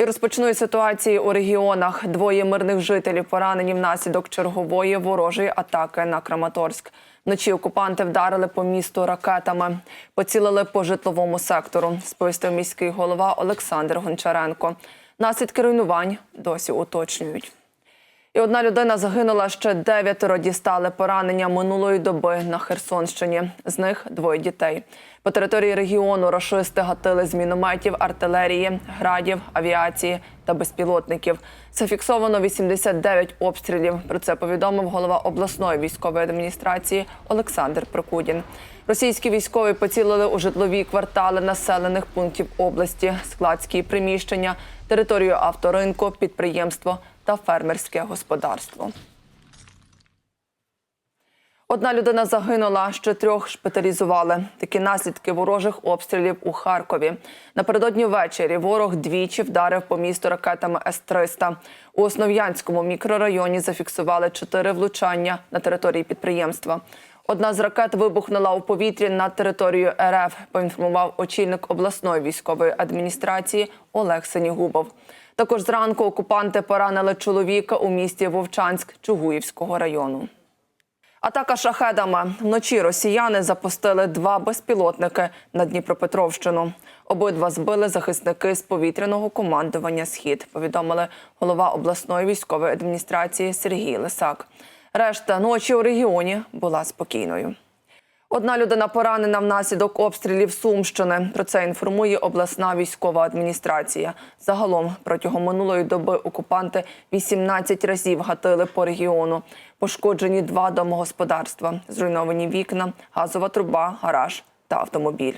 І розпочну із ситуації у регіонах. Двоє мирних жителів поранені внаслідок чергової ворожої атаки на Краматорськ. Вночі окупанти вдарили по місту ракетами, поцілили по житловому сектору. Сповістив міський голова Олександр Гончаренко. Наслідки руйнувань досі уточнюють. І одна людина загинула, ще дев'ятеро дістали поранення минулої доби на Херсонщині. З них двоє дітей. По території регіону рашисти гатили з мінометів, артилерії, градів, авіації та безпілотників. Зафіксовано 89 обстрілів. Про це повідомив голова обласної військової адміністрації Олександр Прокудін. Російські військові поцілили у житлові квартали населених пунктів області, складські приміщення, територію авторинку, підприємство та фермерське господарство. Одна людина загинула, ще трьох шпиталізували. Такі наслідки ворожих обстрілів у Харкові. Напередодні ввечері ворог двічі вдарив по місту ракетами С-300. У Основ'янському мікрорайоні зафіксували чотири влучання на території підприємства. Одна з ракет вибухнула у повітрі над територією РФ, поінформував очільник обласної військової адміністрації Олег Сенігубов. Також зранку окупанти поранили чоловіка у місті Вовчанськ Чугуївського району. Атака шахедами. Вночі росіяни запустили два безпілотники на Дніпропетровщину. Обидва збили захисники з повітряного командування Схід. Повідомили голова обласної військової адміністрації Сергій Лисак. Решта ночі у регіоні була спокійною. Одна людина поранена внаслідок обстрілів Сумщини. Про це інформує обласна військова адміністрація. Загалом протягом минулої доби окупанти 18 разів гатили по регіону. Пошкоджені два домогосподарства, зруйновані вікна, газова труба, гараж та автомобіль.